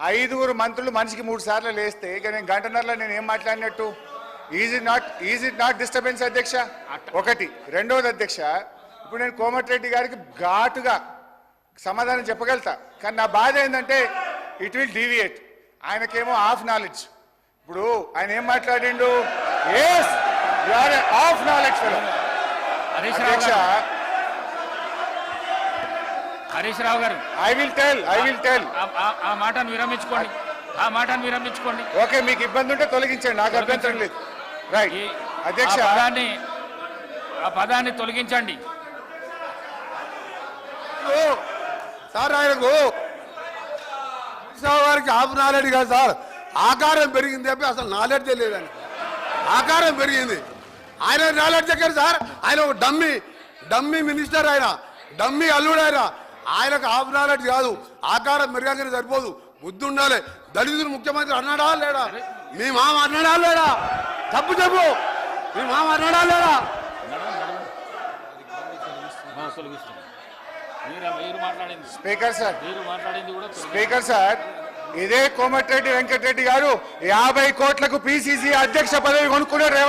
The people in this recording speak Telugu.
ఐదుగురు మంత్రులు మనిషికి మూడు సార్లు లేస్తే ఇక నేను గంటన్నరలో నేను ఏం మాట్లాడినట్టు? Is it not is it not disturbance అధ్యక్ష? ఒకటి. రెండవది అధ్యక్ష ఇప్పుడు నేను కోమటిరెడ్డి గారికి ఘాటుగా సమాధానం చెప్పగలుగుతా. కానీ నా బాధ ఏంటంటే ఇట్ విల్ డీవియేట్ ఆయనకేమో హాఫ్ నాలెడ్జ్ ఇప్పుడు ఆయన ఏం మాట్లాడిండు? ఎస్ హాఫ్ నాలెడ్జ్ అధ్యక్ష హరీష్ రావు గారు. I will tell I will tell ఆ- మాటను విరమించుకోండి. ఆ మాటను విరమించుకోండి. ఓకే మీకు ఇబ్బంది ఉంటే తొలగించండి నాకు అభ్యంతరం లేదు. రైట్ అధ్యక్ష. ఆ పదాన్ని ఆ పదాన్ని తొలగించండి. సార్ ఆయనకు రావు గారికి హాఫ్ నాలెడ్జ్ కాదు సార్. ఆకారం పెరిగింది చెప్పి అసలు నాలెడ్జ్ తెలియదండి ఆకారం పెరిగింది. ఆయన నాలెడ్జ్ ఎక్కడ సార్ ఆయన ఒక డమ్మీ డమ్మీ మినిస్టర్ ఆయన డమ్మీ అల్లుడు ఆయన. ఆయనకు హాఫ్ నాలెడ్జ్ కాదు ఆకారం మెరుగానే సరిపోదు. బుద్ధి ఉండాలి దళితులు ముఖ్యమంత్రి అన్నాడా లేడా? మీ మామ అన్నాడా లేడా? తప్పు చెప్పు. మీ మామ అన్నాడా లేడా? Speaker sir. స్పీకర్ సార్ ఇదే కోమటిరెడ్డి వెంకటరెడ్డి గారు యాభై కోట్లకు పిసిసి అధ్యక్ష పదవి కొనుక్కునే రేవంత్